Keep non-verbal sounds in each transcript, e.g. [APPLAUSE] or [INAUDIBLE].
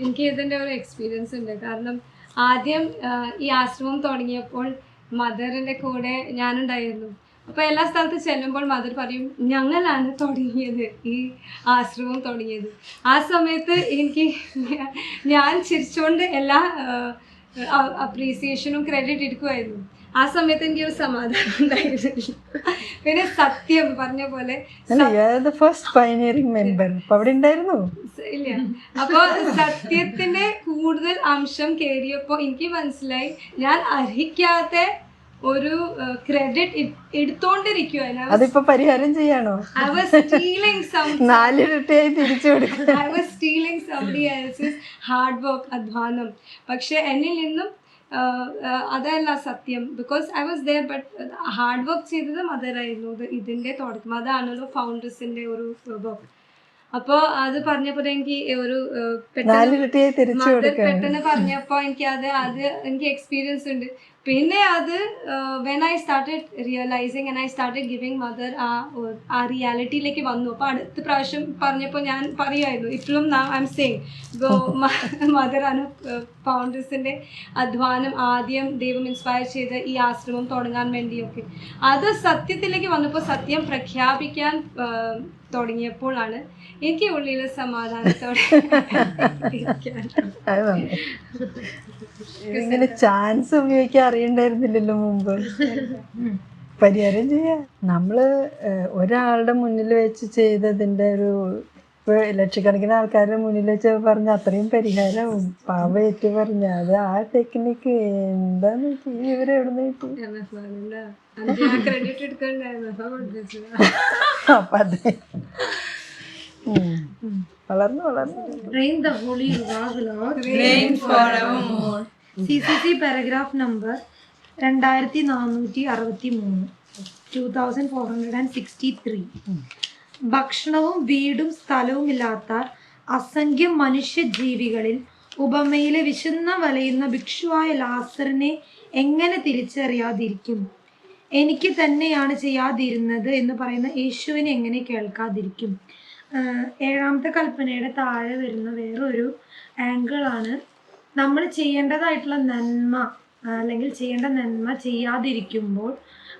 എനിക്ക് ഇതിന്റെ ഒരു എക്സ്പീരിയൻസ് ഉണ്ട്. കാരണം ആദ്യം ഈ ആശ്രമം തുടങ്ങിയപ്പോൾ മദറിന്റെ കൂടെ ഞാനുണ്ടായിരുന്നു. അപ്പോൾ എല്ലാ സ്ഥലത്ത് ചെല്ലുമ്പോൾ മദർ പറയും ഞങ്ങളാണ് തുടങ്ങിയത് ഈ ആശ്രമം തുടങ്ങിയത്. ആ സമയത്ത് എനിക്ക് ഞാൻ ചിരിച്ചുകൊണ്ട് എല്ലാ അപ്രീസിയേഷനും ക്രെഡിറ്റ് എടുക്കുമായിരുന്നു ആ സമയത്ത് എനിക്ക് ഒരു സമാധാനം ഉണ്ടായിരുന്നില്ല. പിന്നെ സത്യം പറഞ്ഞ പോലെ ഫസ്റ്റ് പൈനിയറിംഗ് മെമ്പർ അപ്പൊ അവിടെ ഉണ്ടായിരുന്നു? ഇല്ല. അപ്പൊ സത്യത്തിന്റെ കൂടുതൽ അംശം കേറിയപ്പോ എനിക്ക് മനസ്സിലായി ഞാൻ അർഹിക്കാത്ത ഒരു ക്രെഡിറ്റ് എടുത്തോണ്ടിരിക്കുവായിരുന്നു. അതിപ്പോ പരിഹാരം ചെയ്യാണോ? ഐ വാസ് സ്റ്റീലിംഗ് നാലിരട്ടിയായി തിരിച്ചു കൊടുക്കും I was stealing somebody hard work അധ്വാനം. പക്ഷെ എന്നിൽ നിന്നും അതല്ല സത്യം. Because I was there but hard work ചെയ്തത് മദറായിരുന്നു അത് ഇതിന്റെ തുടക്കം. അതാണല്ലോ ഫൗണ്ടേഴ്സിന്റെ ഒരു വർക്ക് അപ്പോൾ അത് പറഞ്ഞപ്പോൾ എനിക്ക് ഒരു പെട്ടെന്ന് പെട്ടെന്ന് പറഞ്ഞപ്പോൾ എനിക്ക് അത് അത് എനിക്ക് എക്സ്പീരിയൻസ് ഉണ്ട്. പിന്നെ അത് when I started realising and I started giving mother ആ ആ റിയാലിറ്റിയിലേക്ക് വന്നു. അപ്പോൾ അടുത്ത പ്രാവശ്യം പറഞ്ഞപ്പോൾ ഞാൻ പറയുമായിരുന്നു ഇപ്പോഴും ഐ എം സെയിങ് ആണ് ഫൗണ്ടേഴ്സിന്റെ അധ്വാനം ആദ്യം ദൈവം ഇൻസ്പയർ ചെയ്ത് ഈ ആശ്രമം തുടങ്ങാൻ വേണ്ടിയൊക്കെ. അത് സത്യത്തിലേക്ക് വന്നപ്പോൾ സത്യം പ്രഖ്യാപിക്കാൻ തുടങ്ങിയപ്പോഴാണ് എനിക്ക് ഉള്ളിൽ സമാധാനത്തോടെ. [LAUGHS] ഇങ്ങനെ ചാൻസ് ഉപയോഗിക്കാൻ അറിയണ്ടായിരുന്നില്ലല്ലോ മുമ്പ്. പരിഹാരം ചെയ്യാം. നമ്മൾ ഒരാളുടെ മുന്നിൽ വെച്ച് ചെയ്തതിന്റെ ഒരു ഇപ്പൊ ലക്ഷക്കണക്കിന് ആൾക്കാരുടെ മുന്നിൽ വെച്ച് പറഞ്ഞ അത്രയും പരിഹാരമാവും പാവയേറ്റ് പറഞ്ഞ അത് ആ ടെക്നിക്ക് എന്താന്ന് വെച്ചാൽ കിട്ടി. അപ്പൊ അതെ. വളർന്നു വളർന്നു. Reign C C paragraph number രണ്ടായിരത്തി നാനൂറ്റി അറുപത്തി മൂന്ന് two thousand four hundred and sixty three ഭക്ഷണവും വീടും സ്ഥലവും ഇല്ലാത്ത അസംഖ്യം മനുഷ്യജീവികളിൽ ഉപമയിലെ വിശന്ന വലയുന്ന ഭിക്ഷുവായ ലാസറിനെ എങ്ങനെ തിരിച്ചറിയാതിരിക്കും? എനിക്ക് തന്നെയാണ് ചെയ്യാതിരുന്നത് എന്ന് പറയുന്ന യേശുവിനെ എങ്ങനെ കേൾക്കാതിരിക്കും? ഏഴാമത്തെ കൽപ്പനയുടെ താഴെ വരുന്ന വേറൊരു ആംഗിളാണ് നമ്മൾ ചെയ്യേണ്ടതായിട്ടുള്ള നന്മ അല്ലെങ്കിൽ ചെയ്യേണ്ട നന്മ ചെയ്യാതിരിക്കുമ്പോൾ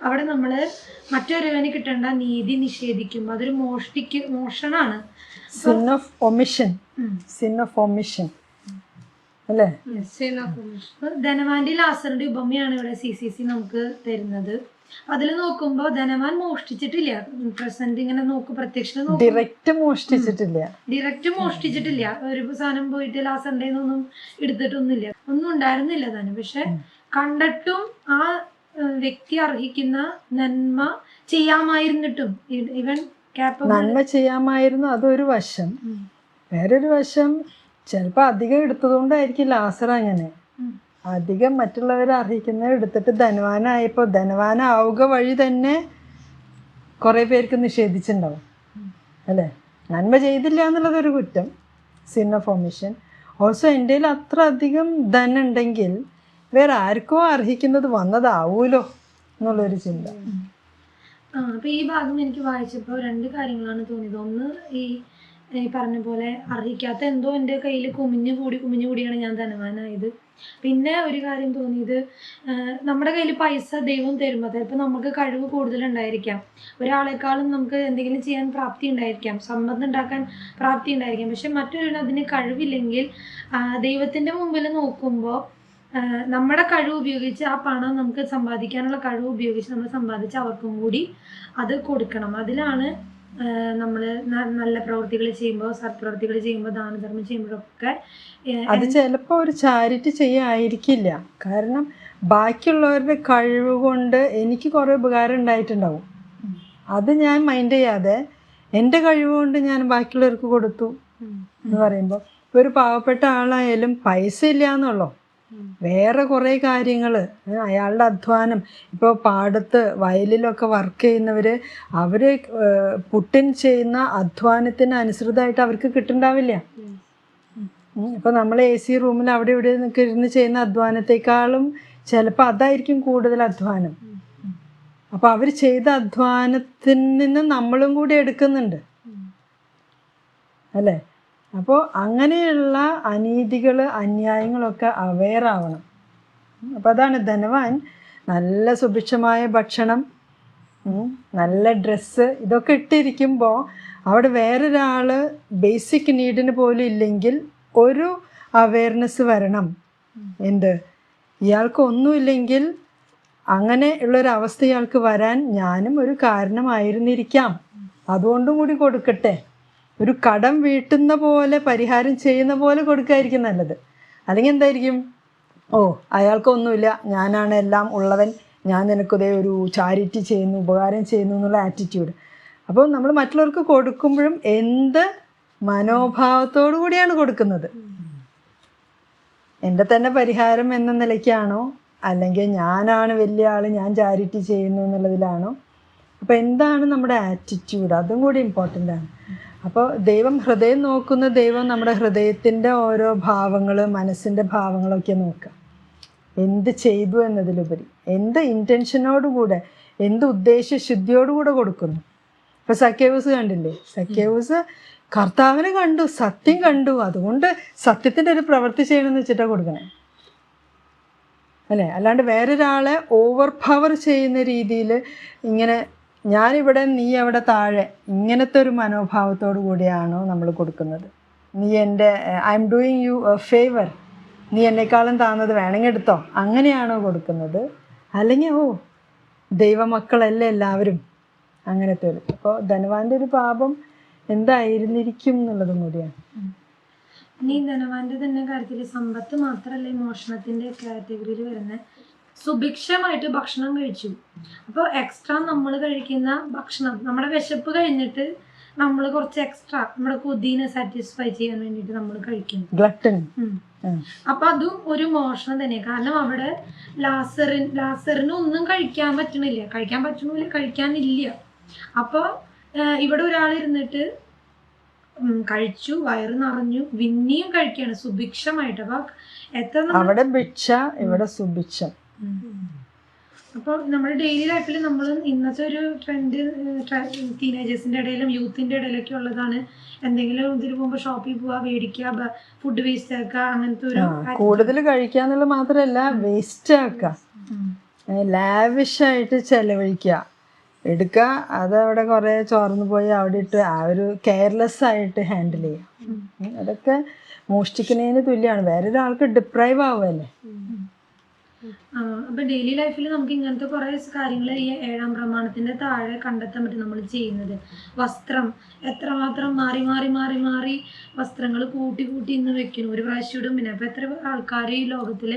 അവിടെ നമ്മൾ മറ്റൊരുവന് കിട്ടേണ്ട നീതി നിഷേധിക്കുമ്പോൾ അതൊരു മോഷ്ടിക്ക് മോഷണാണ്. Sin of omission. Sin of omission അല്ലേ? Sin of omission. അപ്പൊ ധനവാന്റെ ലാസറിന്റെ ഉപമയാണ് ഇവിടെ സി സി സി നമുക്ക് തരുന്നത്. അതിൽ നോക്കുമ്പോ ധനവാൻ മോഷ്ടിച്ചിട്ടില്ല. പ്രസന്റ് ഇങ്ങനെ നോക്കും പ്രത്യക്ഷ ഡയറക്റ്റ് ഡിറക്റ്റ് മോഷ്ടിച്ചിട്ടില്ല. ഡയറക്റ്റ് മോഷ്ടിച്ചിട്ടില്ല. ഒരു സാധനം പോയിട്ട് ലാസറിന്റെ ഒന്നും എടുത്തിട്ടൊന്നുമില്ല. ഒന്നും ഉണ്ടായിരുന്നില്ല ധനം. പക്ഷെ കണ്ടിട്ടും ആ വ്യക്തി അർഹിക്കുന്ന നന്മ ചെയ്യാമായിരുന്നിട്ടും. ഇവൻ നന്മ ചെയ്യാമായിരുന്നു അതൊരു വശം. വേറൊരു വശം ചിലപ്പോൾ അധികം എടുത്തതുകൊണ്ടായിരിക്കും ലാസർ അങ്ങനെ. അധികം മറ്റുള്ളവരെ അർഹിക്കുന്നത് എടുത്തിട്ട് ധനവാനായപ്പോൾ ധനവാനാവുക വഴി തന്നെ കുറേ പേർക്ക് നിഷേധിച്ചിട്ടുണ്ടാവും. അല്ലേ? നന്മ ചെയ്തില്ല എന്നുള്ളതൊരു കുറ്റം സിന്ന ഓഫ് ഒമിഷൻ ഓൾസോ എന്റെ കയ്യിൽ അത്ര അധികം ധനം ഉണ്ടെങ്കിൽ വേറെ ആർക്കോ അർഹിക്കുന്നത് വന്നതാവൂലോ എന്നുള്ളൊരു ചിന്ത. ആ അപ്പൊ ഈ ഭാഗം എനിക്ക് വായിച്ചപ്പോൾ രണ്ട് കാര്യങ്ങളാണ് തോന്നിയത്. ഒന്ന് ഈ ഈ പറഞ്ഞ പോലെ അർഹിക്കാത്ത എന്തോ എന്റെ കയ്യിൽ കുമിഞ്ഞു കൂടി കുമിഞ്ഞു കൂടിയാണ് ഞാൻ ധനവാനായത്. പിന്നെ ഒരു കാര്യം തോന്നിയത് നമ്മുടെ കയ്യിൽ പൈസ ദൈവം തരുമ്പോൾ ചിലപ്പോൾ നമുക്ക് കഴിവ് കൂടുതലുണ്ടായിരിക്കാം. ഒരാളെക്കാളും നമുക്ക് എന്തെങ്കിലും ചെയ്യാൻ പ്രാപ്തി ഉണ്ടായിരിക്കാം. സമ്മതം ഉണ്ടാക്കാൻ പ്രാപ്തി ഉണ്ടായിരിക്കാം. പക്ഷെ മറ്റൊരു അതിന് കഴിവില്ലെങ്കിൽ ദൈവത്തിന്റെ മുമ്പിൽ നോക്കുമ്പോൾ നമ്മുടെ കഴിവ് ഉപയോഗിച്ച് ആ പണം നമുക്ക് സമ്പാദിക്കാനുള്ള കഴിവ് ഉപയോഗിച്ച് നമ്മൾ സമ്പാദിച്ച് അവർക്കും കൂടി അത് കൊടുക്കണം. അതിലാണ് നമ്മൾ നല്ല പ്രവൃത്തികൾ ചെയ്യുമ്പോൾ സത്പ്രവൃത്തികൾ ചെയ്യുമ്പോൾ ദാനധർമ്മം ചെയ്യുമ്പോഴൊക്കെ അത് ചിലപ്പോൾ ഒരു ചാരിറ്റി ചെയ്യായിരിക്കില്ല. കാരണം ബാക്കിയുള്ളവരുടെ കഴിവ് കൊണ്ട് എനിക്ക് കുറേ ഉപകാരം ഉണ്ടായിട്ടുണ്ടാവും. അത് ഞാൻ മൈൻഡ് ചെയ്യാതെ എന്റെ കഴിവ് കൊണ്ട് ഞാൻ ബാക്കിയുള്ളവർക്ക് കൊടുത്തു എന്ന് പറയുമ്പോൾ ഒരു പാവപ്പെട്ട ആളായാലും പൈസ ഇല്ല എന്നുള്ളൂ വേറെ കുറേ കാര്യങ്ങൾ അയാളുടെ അധ്വാനം. ഇപ്പോൾ പാടത്ത് വയലിലൊക്കെ വർക്ക് ചെയ്യുന്നവർ അവർ പുട്ടിൻ ചെയ്യുന്ന അധ്വാനത്തിന് അനുസൃതമായിട്ട് അവർക്ക് കിട്ടുന്നുണ്ടാവില്ല. ഇപ്പോൾ നമ്മൾ എ സി റൂമിൽ അവിടെ ഇവിടെ ഇരുന്ന് ചെയ്യുന്ന അധ്വാനത്തെക്കാളും ചിലപ്പോൾ അതായിരിക്കും കൂടുതൽ അധ്വാനം. അപ്പോൾ അവർ ചെയ്ത അധ്വാനത്തിൽ നിന്ന് നമ്മളും കൂടി എടുക്കുന്നുണ്ട്. അല്ലേ? അപ്പോൾ അങ്ങനെയുള്ള അനീതികൾ അന്യായങ്ങളൊക്കെ അവെയർ ആവണം. അപ്പോൾ അതാണ് ധനവാൻ നല്ല സുഭിക്ഷമായ ഭക്ഷണം നല്ല ഡ്രസ്സ് ഇതൊക്കെ ഇട്ടിരിക്കുമ്പോൾ അവിടെ വേറൊരാൾ ബേസിക് നീഡിന് പോലും ഇല്ലെങ്കിൽ ഒരു അവെയർനെസ് വരണം. എന്ത്? ഇയാൾക്ക് ഒന്നുമില്ലെങ്കിൽ അങ്ങനെ ഉള്ളൊരവസ്ഥ ഇയാൾക്ക് വരാൻ ഞാനും ഒരു കാരണമായിരുന്നിരിക്കാം. അതുകൊണ്ടും കൂടി കൊടുക്കട്ടെ. ഒരു കടം വീട്ടുന്ന പോലെ പരിഹാരം ചെയ്യുന്ന പോലെ കൊടുക്കായിരിക്കും നല്ലത്. അല്ലെങ്കിൽ എന്തായിരിക്കും? ഓ അയാൾക്കൊന്നുമില്ല. ഞാനാണ് എല്ലാം ഉള്ളവൻ. ഞാൻ നിനക്കുതേ ഒരു ചാരിറ്റി ചെയ്യുന്നു ഉപകാരം ചെയ്യുന്നു എന്നുള്ള ആറ്റിറ്റ്യൂഡ് അപ്പോൾ നമ്മൾ മറ്റുള്ളവർക്ക് കൊടുക്കുമ്പോഴും എന്ത് മനോഭാവത്തോടു കൂടിയാണ് കൊടുക്കുന്നത്? എന്റെ തന്നെ പരിഹാരം എന്ന നിലയ്ക്കാണോ? അല്ലെങ്കിൽ ഞാനാണ് വലിയ ആൾ ഞാൻ ചാരിറ്റി ചെയ്യുന്നു എന്നുള്ളതിലാണോ? അപ്പോൾ എന്താണ് നമ്മുടെ ആറ്റിറ്റ്യൂഡ് അതും കൂടി ഇമ്പോർട്ടന്റ് ആണ്. അപ്പോൾ ദൈവം ഹൃദയം നോക്കുന്ന ദൈവം നമ്മുടെ ഹൃദയത്തിന്റെ ഓരോ ഭാവങ്ങൾ മനസ്സിന്റെ ഭാവങ്ങളൊക്കെ നോക്കുക. എന്ത് ചെയ്തു എന്നതിലുപരി എന്ത് ഇന്റൻഷനോടുകൂടെ എന്ത് ഉദ്ദേശ ഉദ്ദേശശുദ്ധിയോടുകൂടെ കൊടുക്കുന്നു. ഇപ്പൊ സഖ്യവൂസ് കണ്ടില്ലേ? സഖ്യവൂസ് കർത്താവിനെ കണ്ടു സത്യം കണ്ടു. അതുകൊണ്ട് സത്യത്തിന്റെ ഒരു പ്രവൃത്തി ചെയ്യണമെന്ന് വെച്ചിട്ടാണ് കൊടുക്കണേ. അല്ലേ? അല്ലാണ്ട് വേറൊരാളെ ഓവർ പവർ ചെയ്യുന്ന രീതിയിൽ ഇങ്ങനെ ഞാനിവിടെ നീ അവിടെ താഴെ ഇങ്ങനത്തെ ഒരു മനോഭാവത്തോടു കൂടിയാണോ നമ്മൾ കൊടുക്കുന്നത്? നീ എന്റെ I'm doing you a favour നീ എന്നെക്കാളും താന്നത് വേണമെങ്കിൽ എടുത്തോ. അങ്ങനെയാണോ കൊടുക്കുന്നത്? അല്ലെങ്കിൽ ഓ ദൈവമക്കളല്ലേ എല്ലാവരും? അങ്ങനത്തെ ഒരു അപ്പോൾ ധനവാന്റെ ഒരു പാപം എന്തായിരുന്നിരിക്കും എന്നുള്ളതും കൂടിയാണ്. ഇനി ധനവാന്റെ തന്നെ കാര്യത്തിൽ സമ്പത്ത് മാത്രമല്ല മോഷണത്തിന്റെ കാറ്റഗറിയിൽ വരുന്ന? സുഭിക്ഷമായിട്ട് ഭക്ഷണം കഴിച്ചു. അപ്പോൾ എക്സ്ട്രാ നമ്മൾ കഴിക്കുന്ന ഭക്ഷണം നമ്മുടെ വിശപ്പ് കഴിഞ്ഞിട്ട് നമ്മൾ കുറച്ച് എക്സ്ട്രാ നമ്മുടെ കൊതിനെ സാറ്റിസ്ഫൈ ചെയ്യാൻ വേണ്ടിയിട്ട് നമ്മൾ ഉം. അപ്പൊ അതും ഒരു മോഷണം തന്നെയാണ് കാരണം അവിടെ ലാസറിൻ ലാസറിന് ഒന്നും കഴിക്കാൻ പറ്റണില്ല. കഴിക്കാൻ പറ്റണില്ല കഴിക്കാനില്ല. അപ്പൊ ഇവിടെ ഒരാൾ ഇരുന്നിട്ട് കഴിച്ചു വയറ് നിറഞ്ഞു വിന്നിയും കഴിക്കുകയാണ് സുഭിക്ഷമായിട്ട്. അപ്പൊ എത്ര അവിടെ ഭിക്ഷ ഇവിടെ സുഭിക്ഷം. അപ്പോൾ നമ്മുടെ ഡെയിലി ലൈഫിൽ നമ്മൾ ഇന്നത്തെ ഒരു ട്രെൻഡ് ടീനേജേഴ്സിന്റെ ഇടയിലും യൂത്തിന്റെ ഇടയിലൊക്കെ ഉള്ളതാണ്. എന്തെങ്കിലും ഇതിന് പോകുമ്പോൾ ഷോപ്പിൽ പോവാ മേടിക്കുക ഫുഡ് വേസ്റ്റ് ആക്കുക അങ്ങനത്തെ ഒരു കൂടുതൽ കഴിക്കാന്നുള്ളത് മാത്രല്ല വേസ്റ്റ് ആക്കുക ലാവിഷായിട്ട് ചെലവഴിക്കുക എടുക്കുക അത് അവിടെ കുറേ ചോർന്നു പോയി അവിടെ ഇട്ട് ആ ഒരു കെയർലെസ് ആയിട്ട് ഹാൻഡിൽ ചെയ്യുക. അതൊക്കെ മോഷ്ടിക്കുന്നതിന് തുല്യമാണ് വേറൊരാൾക്ക് ഡിപ്രൈവ് ആവുമല്ലേ അപ്പൊ ഡെയിലി ലൈഫിൽ നമുക്ക് ഇങ്ങനത്തെ കുറെ കാര്യങ്ങൾ ഈ ഏഴാം പ്രമാണത്തിന്റെ താഴെ കണ്ടെത്താൻ പറ്റും നമ്മൾ ചെയ്യുന്നത്. വസ്ത്രം എത്രമാത്രം മാറി മാറി മാറി മാറി വസ്ത്രങ്ങൾ കൂട്ടി കൂട്ടി ഇന്ന് വെക്കുന്നു. ഒരു പ്രാവശ്യം ഇടും പിന്നെ അപ്പൊ എത്ര ആൾക്കാർ ഈ ലോകത്തിൽ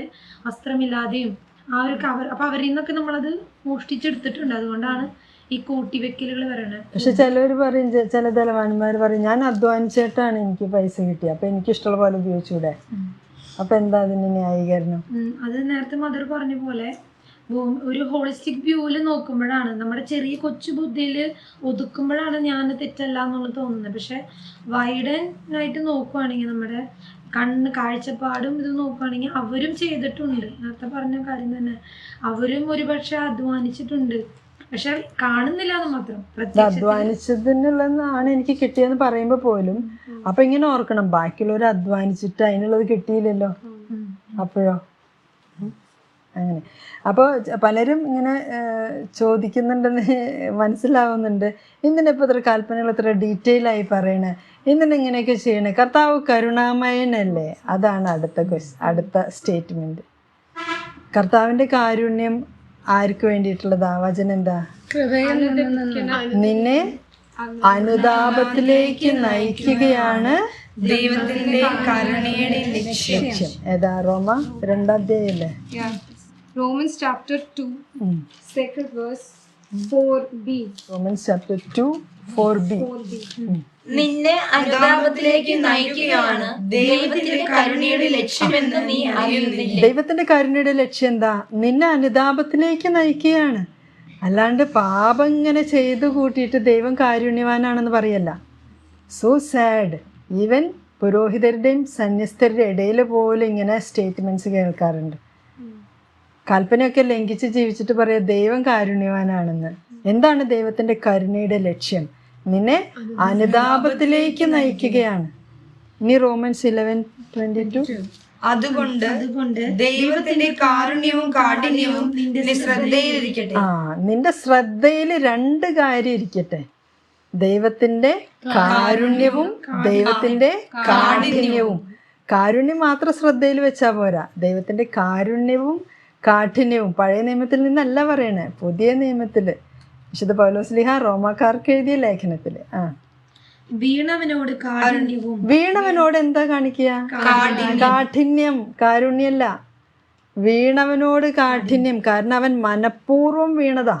വസ്ത്രമില്ലാതെയും ആ ഒരു കവർ അപ്പൊ അവരിൽ നിന്നൊക്കെ നമ്മളത് മോഷ്ടിച്ചെടുത്തിട്ടുണ്ട്. അതുകൊണ്ടാണ് ഈ കൂട്ടി വെക്കലുകൾ വരണത് പക്ഷെ ചിലർ പറയും ചില തലവാന്മാർ പറയും ഞാൻ അധ്വാനിച്ചിട്ടാണ് എനിക്ക് പൈസ കിട്ടിയത് അപ്പൊ എനിക്ക് ഇഷ്ടമുള്ള പോലെ ഉപയോഗിച്ചൂടെ? അപ്പം എന്താ അതിന്റെ ന്യായീകരണം? അത് നേരത്തെ മദർ പറഞ്ഞ പോലെ ഒരു ഹോളിസ്റ്റിക് വ്യൂവിൽ നോക്കുമ്പോഴാണ് നമ്മുടെ ചെറിയ കൊച്ചു ബുദ്ധിയിൽ ഒതുക്കുമ്പോഴാണ് ഞാൻ തെറ്റല്ല എന്നുള്ളത് തോന്നുന്നത്. പക്ഷെ വൈഡൻ ആയിട്ട് നോക്കുവാണെങ്കിൽ നമ്മുടെ കണ്ണ് കാഴ്ചപ്പാടും ഇത് നോക്കുവാണെങ്കിൽ അവരും ചെയ്തിട്ടുണ്ട്. നേരത്തെ പറഞ്ഞ കാര്യം തന്നെ. അവരും ഒരുപക്ഷെ അധ്വാനിച്ചിട്ടുണ്ട്. പക്ഷെ കാണുന്നില്ല എന്ന് മാത്രം അധ്വാനിച്ചതിനുള്ളതാണ് എനിക്ക് കിട്ടിയെന്ന് പറയുമ്പോ പോലും അപ്പൊ ഇങ്ങനെ ഓർക്കണം ബാക്കിയുള്ളവർ അധ്വാനിച്ചിട്ട് അതിനുള്ളത് കിട്ടിയില്ലല്ലോ. അപ്പോഴോ? അങ്ങനെ. അപ്പോൾ പലരും ഇങ്ങനെ ചോദിക്കുന്നുണ്ടെന്ന് മനസ്സിലാവുന്നുണ്ട്. എന്തിനിപ്പോൾ ഇത്ര കൽപ്പനകൾ ഇത്ര ഡീറ്റെയിൽ ആയി പറയണേ? എന്തിനാ ഇങ്ങനെയൊക്കെ ചെയ്യണേ? കർത്താവ് കരുണാമയനല്ലേ? അതാണ് അടുത്ത ക്വസ്റ്റ് അടുത്ത സ്റ്റേറ്റ്മെന്റ് കർത്താവിന്റെ കാരുണ്യം ആർക്ക് വേണ്ടിയിട്ടുള്ളതാ? വചനം എന്താ? നിന്നെ അനുതാപത്തിലേക്ക് നയിക്കുകയാണ് ദൈവത്തിന്റെ കരുണയുടെ ലക്ഷ്യം. ഏതാ? റോമ രണ്ടാം അധ്യായല്ലേ? അല്ലേ റോമൻസ് ചാപ്റ്റർ 2, ഉം. second verse. 4b. Romans chapter four B 4b. നിന്നെ അനുതാപത്തിലേക്ക് നയിക്കുകയാണ്. ദൈവത്തിന്റെ കരുണയുടെ ലക്ഷ്യമെന്ന് നീ അറിയുന്നില്ല? ദൈവത്തിന്റെ കരുണയുടെ ലക്ഷ്യം എന്താ? നിന്നെ അനുതാപത്തിലേക്ക് നയിക്കുകയാണ്. അല്ലാണ്ട് പാപം ഇങ്ങനെ ചെയ്തു കൂട്ടിയിട്ട് ദൈവം കാരുണ്യവാനാണെന്ന് പറയല്ല. സോ സാഡ് ഈവൻ പുരോഹിതരുടെയും സന്യസ്തരുടെ ഇടയിൽ പോലും ഇങ്ങനെ സ്റ്റേറ്റ്മെന്റ്സ് കേൾക്കാറുണ്ട്. കൽപ്പനയൊക്കെ ലംഘിച്ച് ജീവിച്ചിട്ട് പറയാ ദൈവം കാരുണ്യവാനാണെന്ന്. എന്താണ് ദൈവത്തിന്റെ കരുണയുടെ ലക്ഷ്യം? നിന്നെ അനുതാപത്തിലേക്ക് നയിക്കുകയാണ്. ഇനി റോമൻസ് ഇലവൻ ട്വന്റി ടു അതുകൊണ്ട് അതുകൊണ്ട് ദൈവത്തിന്റെ കാരുണ്യവും കാഠിന്യവും നിന്റെ ശ്രദ്ധയിലിരിക്കട്ടെ. ആ നിന്റെ ശ്രദ്ധയിൽ രണ്ട് കാര്യം ഇരിക്കട്ടെ. ദൈവത്തിന്റെ കാരുണ്യവും ദൈവത്തിന്റെ കാഠിന്യവും. കാരുണ്യം മാത്രം ശ്രദ്ധയിൽ വെച്ചാ പോരാ. ദൈവത്തിന്റെ കാരുണ്യവും കാഠിന്യവും പഴയ നിയമത്തിൽ നിന്നല്ല പറയണേ പുതിയ നിയമത്തിൽ വിശുദ്ധ പൗലോസ്ലിഹ റോമാക്കാർക്ക് എഴുതിയ ലേഖനത്തിൽ ആ. വീണവനോട് കാരുണ്യവും വീണവനോട് എന്താ കാണിക്കുക? കാഠിന്യം കാരുണ്യല്ല. വീണവനോട് കാഠിന്യം കാരണം അവൻ മനഃപൂർവം വീണതാ.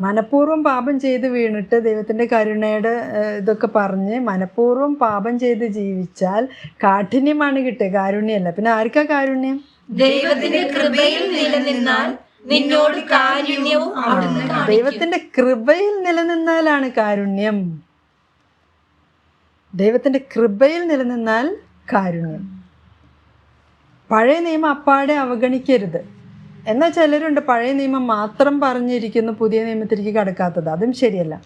മനഃപൂർവം പാപം ചെയ്ത് വീണിട്ട് ദൈവത്തിന്റെ കരുണയുടെ ഇതൊക്കെ പറഞ്ഞ് മനഃപൂർവം പാപം ചെയ്ത് ജീവിച്ചാൽ കാഠിന്യമാണ് കിട്ടുക കാരുണ്യമല്ല. പിന്നെ ആർക്കാ കാരുണ്യം? ദൈവത്തിന്റെ കൃപയിൽ നിലനിന്നാൽ നിന്നോട് കാരുണ്യവും ദൈവത്തിന്റെ കൃപയിൽ നിലനിന്നാലാണ് കാരുണ്യം. ദൈവത്തിന്റെ കൃപയിൽ നിലനിന്നാൽ കാരുണ്യം. പഴയ നിയമം അപ്പാടെ അവഗണിക്കരുത്. എന്നാൽ ചിലരുണ്ട് പഴയ നിയമം മാത്രം പറഞ്ഞിരിക്കുന്നു പുതിയ നിയമത്തിലേക്ക് കടക്കാത്തത്. അതും ശരിയല്ല.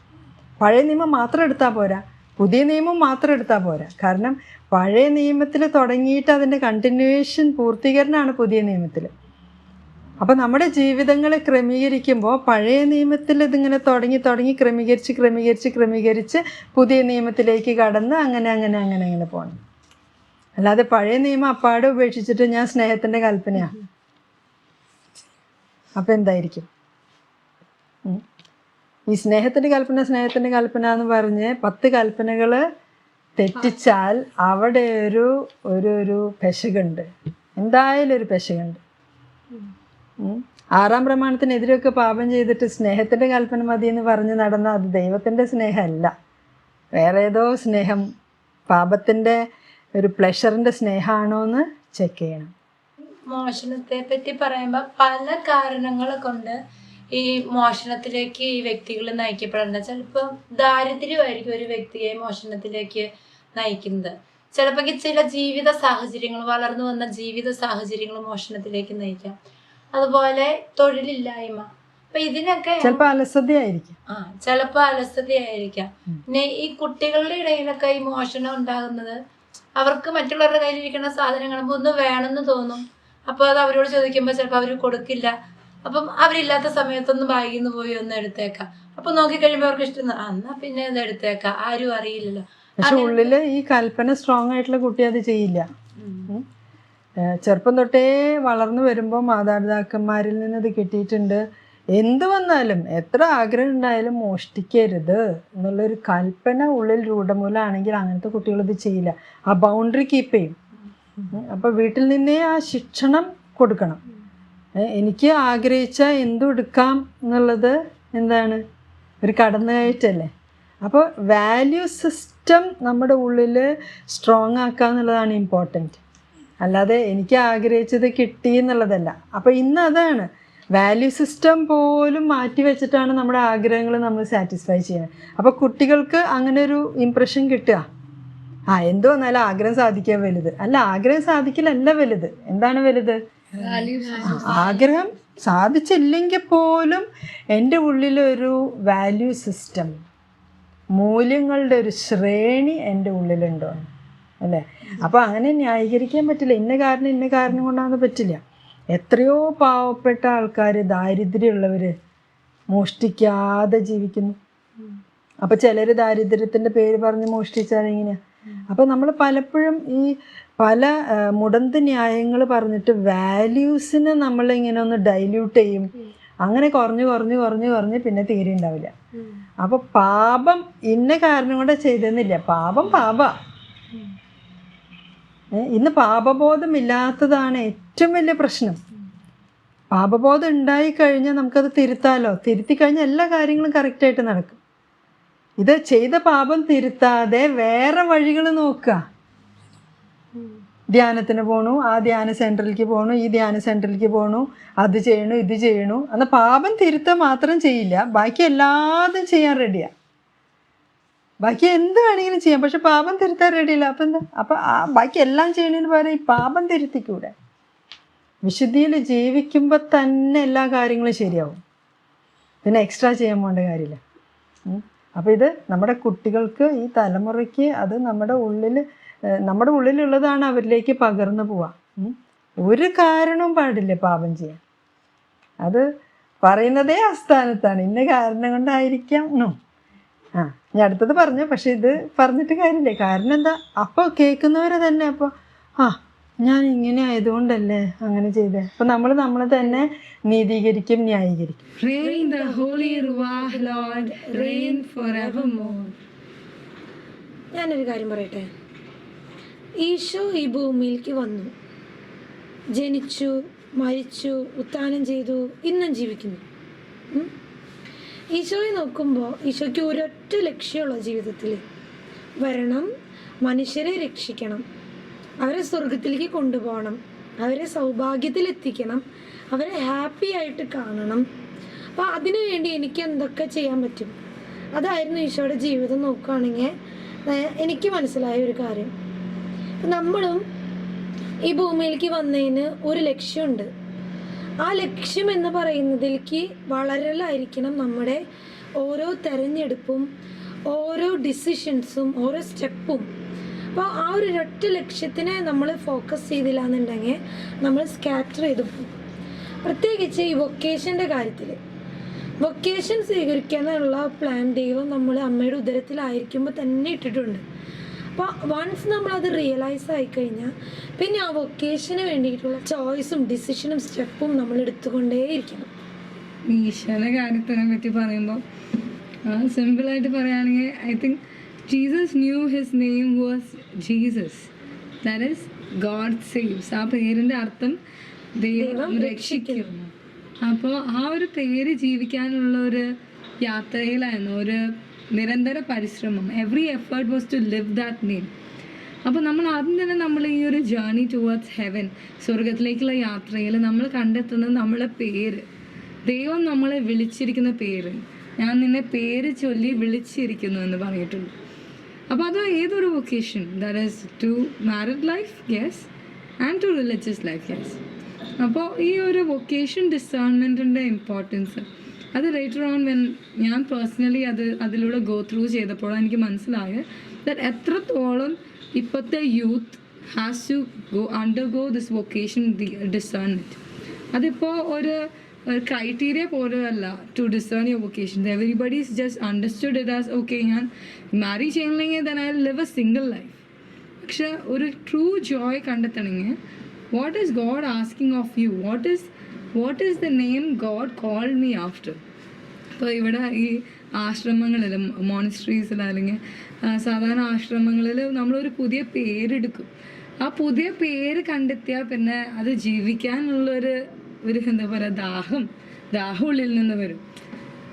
പഴയ നിയമം മാത്രം എടുത്താൽ പോരാ. പുതിയ നിയമം മാത്രം എടുത്താൽ പോരാ. കാരണം പഴയ നിയമത്തിൽ തുടങ്ങിയിട്ട് അതിന്റെ കണ്ടിന്യൂവേഷൻ പൂർത്തീകരണമാണ് പുതിയ നിയമത്തിൽ. അപ്പോൾ നമ്മുടെ ജീവിതങ്ങളെ ക്രമീകരിക്കുമ്പോൾ പഴയ നിയമത്തിൽ ഇതിങ്ങനെ തുടങ്ങി തുടങ്ങി ക്രമീകരിച്ച് ക്രമീകരിച്ച് ക്രമീകരിച്ച് പുതിയ നിയമത്തിലേക്ക് കടന്ന് അങ്ങനെ അങ്ങനെ അങ്ങനെ അങ്ങനെ പോകണം. അല്ലാതെ പഴയ നിയമം അപ്പാടെ ഉപേക്ഷിച്ചിട്ട് ഞാൻ സ്നേഹത്തിന്റെ കൽപ്പനയാണ് അപ്പം എന്തായിരിക്കും? ഈ സ്നേഹത്തിന്റെ കൽപ്പന സ്നേഹത്തിന്റെ കൽപ്പന എന്ന് പറഞ്ഞ് പത്ത് കൽപ്പനകൾ തെറ്റിച്ചാൽ അവിടെ ഒരു ഒരു ഒരു പെശകുണ്ട്. എന്തായാലും ഒരു പെശകുണ്ട്. ആറാം പ്രമാണത്തിനെതിരെയൊക്കെ പാപം ചെയ്തിട്ട് സ്നേഹത്തിന്റെ കൽപ്പന മതി എന്ന് പറഞ്ഞ് നടന്ന അത് ദൈവത്തിന്റെ സ്നേഹമല്ല. വേറെ ഏതോ സ്നേഹം പാപത്തിന്റെ ഒരു പ്ലഷറിന്റെ സ്നേഹമാണോ എന്ന് ചെക്ക് ചെയ്യണം. മോഷണത്തെ പറ്റി പറയുമ്പോൾ പല കാരണങ്ങൾ കൊണ്ട് ഈ മോഷണത്തിലേക്ക് ഈ വ്യക്തികൾ നയിക്കപ്പെടുന്നത് ചിലപ്പോൾ ദാരിദ്ര്യമായിരിക്കും ഒരു വ്യക്തിയെ മോഷണത്തിലേക്ക് നയിക്കുന്നത്. ചിലപ്പോൾ ചില ജീവിത സാഹചര്യങ്ങൾ വളർന്നു വന്ന ജീവിത സാഹചര്യങ്ങൾ മോഷണത്തിലേക്ക് നയിക്കാം. അതുപോലെ തൊഴിലില്ലായ്മ. അപ്പൊ ഇതിനൊക്കെ ചിലപ്പോൾ അലസതയായിരിക്കും. ആ ചിലപ്പോൾ അലസതയായിരിക്കാം. പിന്നെ ഈ കുട്ടികളുടെ ഇടയിലൊക്കെ ഈ മോഷണം ഉണ്ടാകുന്നത് അവർക്ക് മറ്റുള്ളവരുടെ കയ്യിലിരിക്കുന്ന സാധനങ്ങൾ ഒന്ന് വേണമെന്ന് തോന്നും. അപ്പോൾ അത് അവരോട് ചോദിക്കുമ്പോൾ ചിലപ്പോൾ അവർ കൊടുക്കില്ല. അപ്പം അവരില്ലാത്ത സമയത്തൊന്ന് ബാഗിൽ നിന്ന് പോയി ഒന്ന് എടുത്തേക്കാം. അപ്പൊ നോക്കിക്കഴിയുമ്പോൾ അവർക്ക് ഇഷ്ടം എന്നാ പിന്നെ ഇത് എടുത്തേക്കാം. ആരും അറിയില്ലല്ലോ. പക്ഷെ ഉള്ളിൽ ഈ കൽപ്പന സ്ട്രോങ് ആയിട്ടുള്ള കുട്ടി അത് ചെയ്യില്ല. ചെറുപ്പം തൊട്ടേ വളർന്നു വരുമ്പോൾ മാതാപിതാക്കന്മാരിൽ നിന്ന് ഇത് കിട്ടിയിട്ടുണ്ട്. എന്ത് വന്നാലും എത്ര ആഗ്രഹം ഉണ്ടായാലും മോഷ്ടിക്കരുത് എന്നുള്ളൊരു കൽപ്പന ഉള്ളിൽ രൂഢമൂലമാണെങ്കിൽ അങ്ങനത്തെ കുട്ടികൾ ഇത് ചെയ്യില്ല. ആ ബൗണ്ടറി കീപ്പ് ചെയ്യും. അപ്പോൾ വീട്ടിൽ നിന്നേ ആ ശിക്ഷണം കൊടുക്കണം. എനിക്ക് ആഗ്രഹിച്ച എന്തും എടുക്കാം എന്നുള്ളത് എന്താണ്? ഒരു കടന്നുകയറ്റല്ലേ? അപ്പോൾ വാല്യൂ സിസ്റ്റം നമ്മുടെ ഉള്ളിൽ സ്ട്രോങ് ആക്കുക എന്നുള്ളതാണ് ഇമ്പോർട്ടന്റ് അല്ലാതെ എനിക്ക് ആഗ്രഹിച്ചത് കിട്ടി എന്നുള്ളതല്ല. അപ്പോൾ ഇന്ന് അതാണ്. വാല്യൂ സിസ്റ്റം പോലും മാറ്റി വെച്ചിട്ടാണ് നമ്മുടെ ആഗ്രഹങ്ങൾ നമ്മൾ സാറ്റിസ്ഫൈ ചെയ്യുന്നത്. അപ്പോൾ കുട്ടികൾക്ക് അങ്ങനെ ഒരു ഇമ്പ്രഷൻ കിട്ടുക. ആ എന്ത് വന്നാലും ആഗ്രഹം സാധിക്കാൻ വലുത്. അല്ല ആഗ്രഹം സാധിക്കലല്ല വലുത്. എന്താണ് വലുത്? ആഗ്രഹം സാധിച്ചില്ലെങ്കിൽ പോലും എന്റെ ഉള്ളിലൊരു വാല്യൂ സിസ്റ്റം മൂല്യങ്ങളുടെ ഒരു ശ്രേണി എന്റെ ഉള്ളിലുണ്ടോ? അല്ലേ? അപ്പോൾ അങ്ങനെ ന്യായീകരിക്കാൻ പറ്റില്ല. ഇന്ന കാരണം ഇന്ന കാരണം കൊണ്ടാന്ന് പറ്റില്ല. എത്രയോ പാവപ്പെട്ട ആൾക്കാർ ദാരിദ്ര്യമുള്ളവർ മോഷ്ടിക്കാതെ ജീവിക്കുന്നു. അപ്പോൾ ചിലർ ദാരിദ്ര്യത്തിന്റെ പേര് പറഞ്ഞ് മോഷ്ടിച്ചാൽ എങ്ങനെയാണ് അപ്പോൾ നമ്മൾ പലപ്പോഴും ഈ പല മുടന്ത് ന്യായങ്ങൾ പറഞ്ഞിട്ട് വാല്യൂസിനെ നമ്മൾ നമ്മളിങ്ങനെ ഒന്ന് ഡൈല്യൂട്ട് ചെയ്യും. അങ്ങനെ കുറഞ്ഞു കുറഞ്ഞു കുറഞ്ഞു കുറഞ്ഞ് പിന്നെ തീരെ ഉണ്ടാവില്ല. അപ്പോൾ പാപം ഇന്ന കാരണം കൊണ്ട് ചെയ്തെന്നില്ല. പാപം പാപ. ഇന്ന് പാപബോധം ഇല്ലാത്തതാണ് ഏറ്റവും വലിയ പ്രശ്നം. പാപബോധം ഉണ്ടായി കഴിഞ്ഞാൽ നമുക്കത് തിരുത്താലോ? തിരുത്തി കഴിഞ്ഞാൽ എല്ലാ കാര്യങ്ങളും കറക്റ്റായിട്ട് നടക്കും. ഇത് ചെയ്ത പാപം തിരുത്താതെ വേറെ വഴികൾ നോക്കുക. ധ്യാനത്തിന് പോണു ആ ധ്യാന സെന്ററിലേക്ക് പോണു ഈ ധ്യാന സെന്ററിലേക്ക് പോണു അത് ചെയ്യണു ഇത് ചെയ്യണു. അന്ന് പാപം തിരുത്തുക മാത്രം ചെയ്യില്ല. ബാക്കി എല്ലാതും ചെയ്യാൻ റെഡിയാണ് ബാക്കി എന്ത് വേണമെങ്കിലും ചെയ്യാം. പക്ഷെ പാപം തിരുത്താൻ റെഡിയില്ല അപ്പം എന്താ? അപ്പം ആ ബാക്കി എല്ലാം ചെയ്യണതിന് പകരം ഈ പാപം തിരുത്തിക്കൂടെ? വിശുദ്ധിയിൽ ജീവിക്കുമ്പോൾ തന്നെ എല്ലാ കാര്യങ്ങളും ശരിയാവും. പിന്നെ എക്സ്ട്രാ ചെയ്യാൻ പോകേണ്ട കാര്യമില്ല. അപ്പോൾ ഇത് നമ്മുടെ കുട്ടികൾക്ക് ഈ തലമുറയ്ക്ക് അത് നമ്മുടെ ഉള്ളിൽ നമ്മുടെ ഉള്ളിലുള്ളതാണ് അവരിലേക്ക് പകർന്നു പോവാം ഒരു കാരണവും പാടില്ല പാപം ചെയ്യാൻ. അത് പറയുന്നതേ ആസ്ഥാനത്താണ്. ഇന്ന കാരണം കൊണ്ടായിരിക്കാം. നോ ആ ഞാൻ അടുത്തത് പറഞ്ഞു. പക്ഷെ ഇത് പറഞ്ഞിട്ട് കാര്യമില്ല. കാരണം എന്താ? അപ്പോൾ കേൾക്കുന്നവരെ തന്നെ അപ്പോൾ ആ ഞാൻ ഇങ്ങനെ ആയതുകൊണ്ടല്ലേ അങ്ങനെ ചെയ്തേ. അപ്പൊ നമ്മൾ നമ്മളെ തന്നെ നീതീകരിക്കും ന്യായീകരിക്കും. Rain the Holy ruah, Lord, reign forevermore. ഞാനൊരു കാര്യം പറയട്ടെ? ഈശോ ഈ ഭൂമിയിലേക്ക് വന്നു. ജനിച്ചു മരിച്ചു ഉത്ഥാനം ചെയ്തു ഇന്നും ജീവിക്കുന്നു. ഉം? ഈശോയെ നോക്കുമ്പോൾ ഈശോയ്ക്ക് ഒരൊറ്റ ലക്ഷ്യമുള്ള ജീവിതത്തിൽ വരണം മനുഷ്യരെ രക്ഷിക്കണം. അവരെ സ്വർഗത്തിലേക്ക് കൊണ്ടുപോകണം. അവരെ സൗഭാഗ്യത്തിലെത്തിക്കണം. അവരെ ഹാപ്പി ആയിട്ട് കാണണം. അപ്പോൾ അതിനു വേണ്ടി എനിക്ക് എന്തൊക്കെ ചെയ്യാൻ പറ്റും? അതായിരുന്നു ഈശോയുടെ ജീവിതം നോക്കുകയാണെങ്കിൽ എനിക്ക് മനസ്സിലായ ഒരു കാര്യം. നമ്മളും ഈ ഭൂമിയിലേക്ക് വന്നതിന് ഒരു ലക്ഷ്യമുണ്ട്. ആ ലക്ഷ്യം എന്ന് പറയുന്നതിലേക്ക് വളരലായിരിക്കണം നമ്മുടെ ഓരോ തെരഞ്ഞെടുപ്പും ഓരോ ഡിസിഷൻസും ഓരോ സ്റ്റെപ്പും അപ്പോൾ ആ ഒരു ഒരൊറ്റ ലക്ഷ്യത്തിനെ നമ്മൾ ഫോക്കസ് ചെയ്തില്ല എന്നുണ്ടെങ്കിൽ നമ്മൾ സ്കാറ്റർ ചെയ്തു പോകും. പ്രത്യേകിച്ച് ഈ വൊക്കേഷന്റെ കാര്യത്തിൽ വൊക്കേഷൻ സ്വീകരിക്കാനുള്ള പ്ലാൻ ദൈവം നമ്മൾ അമ്മയുടെ ഉദരത്തിലായിരിക്കുമ്പോൾ തന്നെ ഇട്ടിട്ടുണ്ട്. അപ്പോൾ വൺസ് നമ്മളത് റിയലൈസ് ആയി കഴിഞ്ഞാൽ പിന്നെ ആ വൊക്കേഷന് വേണ്ടിയിട്ടുള്ള ചോയ്സും ഡിസിഷനും സ്റ്റെപ്പും നമ്മൾ എടുത്തുകൊണ്ടേയിരിക്കണം. ഈശോയുടെ കാര്യത്തിനെ പറ്റി പറയുമ്പോൾ സിമ്പിളായിട്ട് പറയുകയാണെങ്കിൽ I think Jesus knew his name was Jesus that is God saves ആ പേരിന്റെ അർത്ഥം ദൈവം രക്ഷിക്കുന്നു. അപ്പോൾ ആ ഒരു പേര് ജീവിക്കാനുള്ള ഒരു യാത്രയിലായിരുന്നു. ഒരു നിരന്തര പരിശ്രമം. Every effort was to live that name അപ്പോൾ നമ്മൾ ആദ്യം തന്നെ നമ്മൾ ഈ ഒരു ജേർണി ടുവേർഡ്സ് ഹെവൻ സ്വർഗത്തിലേക്കുള്ള യാത്രയിൽ നമ്മൾ കണ്ടെത്തുന്നത് നമ്മളെ പേര്. ദൈവം നമ്മളെ വിളിച്ചിരിക്കുന്ന പേര്. ഞാൻ നിന്നെ പേര് ചൊല്ലി വിളിച്ചിരിക്കുന്നു എന്ന് പറഞ്ഞിട്ടുണ്ട്. അപ്പോൾ അത് ഏതൊരു vocation that is to married life yes and to religious life yes അപ്പോൾ ഈ ഒരു വൊക്കേഷൻ ഡിസേൺമെന്റിന്റെ ഇമ്പോർട്ടൻസ് അത് ലേറ്റർ ഓൺ വെൻ ഞാൻ പേഴ്സണലി അത് അതിലൂടെ ഗോ ത്രൂ ചെയ്തപ്പോൾ എനിക്ക് മനസ്സിലായത് ദാറ്റ് എത്രത്തോളം ഇപ്പോഴത്തെ youth has to go under go this vocation discernment അതിപ്പോൾ ഒരു ക്രൈറ്റീരിയ പോലെയല്ല to discern your vocation everybody is just understood it as okay ഞാൻ മാരി ചെയ്യണമെങ്കിൽ then I live a single life പക്ഷെ ഒരു ട്രൂ ജോയ് കണ്ടെത്തണമെങ്കിൽ what is God asking of you what is what is the name God called me after ഇപ്പോൾ ഇവിടെ ഈ ആശ്രമങ്ങളിൽ മോണിസ്ട്രീസിൽ അല്ലെങ്കിൽ സാധാരണ ആശ്രമങ്ങളിൽ നമ്മളൊരു പുതിയ പേരെടുക്കും. ആ പുതിയ പേര് കണ്ടെത്തിയാൽ പിന്നെ അത് ജീവിക്കാനുള്ളൊരു ഒരു എന്താ പറയുക ദാഹം ദാഹം ഉള്ളിൽ നിന്ന് വരും.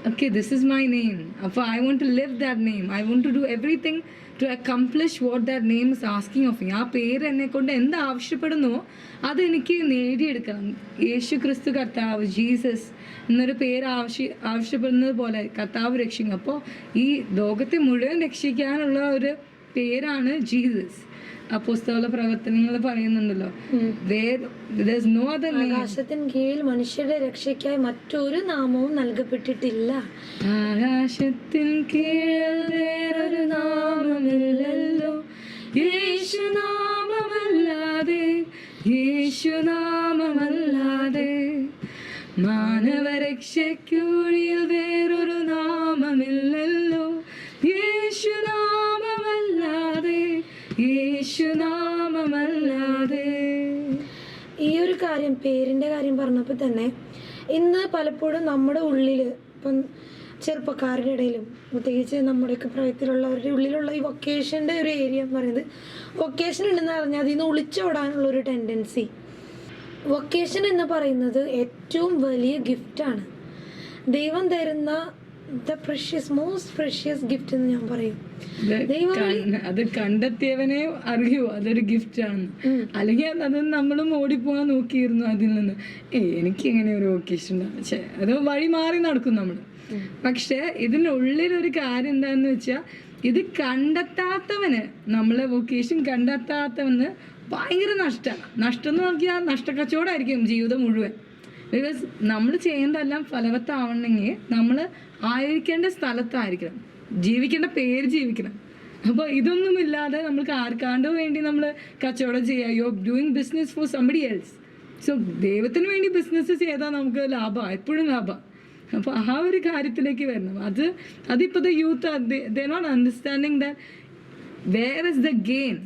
Okay this is my name. അപ്പോൾ I want to live that name. I want to do everything to accomplish what that name is asking of ആ പേര് എന്നെ കൊണ്ട് എന്ത് ആവശ്യപ്പെടുന്നോ അത് എനിക്ക് നേടിയെടുക്കണം. യേശു ക്രിസ്തു കർത്താവ് ജീസസ് എന്നൊരു പേര് ആവശ്യ ആവശ്യപ്പെടുന്നത് പോലെ കർത്താവ് രക്ഷിക്കും. അപ്പോൾ ഈ ലോകത്തെ മുഴുവൻ രക്ഷിക്കാനുള്ള ഒരു പേരാണ് ജീസസ്. ആ പുസ്തക പ്രവർത്തനങ്ങൾ പറയുന്നുണ്ടല്ലോ. നോ അതർ ആകാശത്തിന് കീഴിൽ മനുഷ്യരുടെ രക്ഷയ്ക്കായി മറ്റൊരു നാമവും നൽകപ്പെട്ടിട്ടില്ല. ആകാശത്തിൻ കീഴിൽ വേറൊരു നാമമില്ലല്ലോ. യേശുനാമമല്ലാതെ യേശുനാമമല്ലാതെ. മാനവരക്ഷയ്ക്കുഴിയിൽ വേറൊരു നാമമില്ലല്ലോ. യേശുനാമമല്ലാതെ യേശുനാമമല്ലാതെ. ഈ ഒരു കാര്യം പേരിന്റെ കാര്യം പറഞ്ഞപ്പോൾ തന്നെ ഇന്ന് പലപ്പോഴും നമ്മുടെ ഉള്ളിൽ ഇപ്പം ചെറുപ്പക്കാരുടെ ഇടയിലും പ്രത്യേകിച്ച് നമ്മുടെയൊക്കെ പ്രായത്തിലുള്ളവരുടെ ഉള്ളിലുള്ള ഈ വൊക്കേഷന്റെ ഒരു ഏരിയ എന്ന് പറയുന്നത് വൊക്കേഷൻ ഉണ്ടെന്ന് പറഞ്ഞാൽ അതിൽ നിന്ന് ഒളിച്ചോടാനുള്ള ഒരു ടെൻഡൻസി. വൊക്കേഷൻ എന്ന് പറയുന്നത് ഏറ്റവും വലിയ ഗിഫ്റ്റാണ്. ദൈവം തരുന്ന the precious most precious gift എന്ന് ഞാൻ പറയും. അത് കണ്ടെത്തിയവനെ അറിയൂ അതൊരു ഗിഫ്റ്റ് ആണ്. അല്ലെങ്കിൽ അത് നമ്മളും ഓടിപ്പോകാൻ നോക്കിയിരുന്നു അതിൽ നിന്ന്. എനിക്ക് എങ്ങനെ ഒരു ഒക്കേഷൻ ഉണ്ടാവും അത് വഴി മാറി നടക്കും നമ്മൾ. പക്ഷെ ഇതിനുള്ളിൽ ഒരു കാര്യം എന്താന്ന് വെച്ചാൽ ഇത് കണ്ടെത്താത്തവന് നമ്മളെ വൊക്കേഷൻ കണ്ടെത്താത്തവന് ഭയങ്കര നഷ്ടമാണ് നഷ്ടം എന്ന് നോക്കിയാൽ നഷ്ടക്കച്ചവടമായിരിക്കും ജീവിതം മുഴുവൻ. ബിക്കോസ് നമ്മൾ ചെയ്യേണ്ടതെല്ലാം ഫലവത്താവണമെങ്കിൽ നമ്മൾ ആയിരിക്കേണ്ട സ്ഥലത്തായിരിക്കണം. ജീവിക്കേണ്ട പേര് ജീവിക്കണം. അപ്പോൾ ഇതൊന്നുമില്ലാതെ നമ്മൾക്ക് ആർക്കാണ്ടോ വേണ്ടി നമ്മൾ കച്ചവടം ചെയ്യുക. You doing business for somebody else so ദൈവത്തിന് വേണ്ടി ബിസിനസ് ചെയ്താൽ നമുക്ക് ലാഭമാണ് എപ്പോഴും ലാഭം. അപ്പോൾ ആ ഒരു കാര്യത്തിലേക്ക് വരണം. അത് അതിപ്പോഴത്തെ youth they not understanding that where is the gain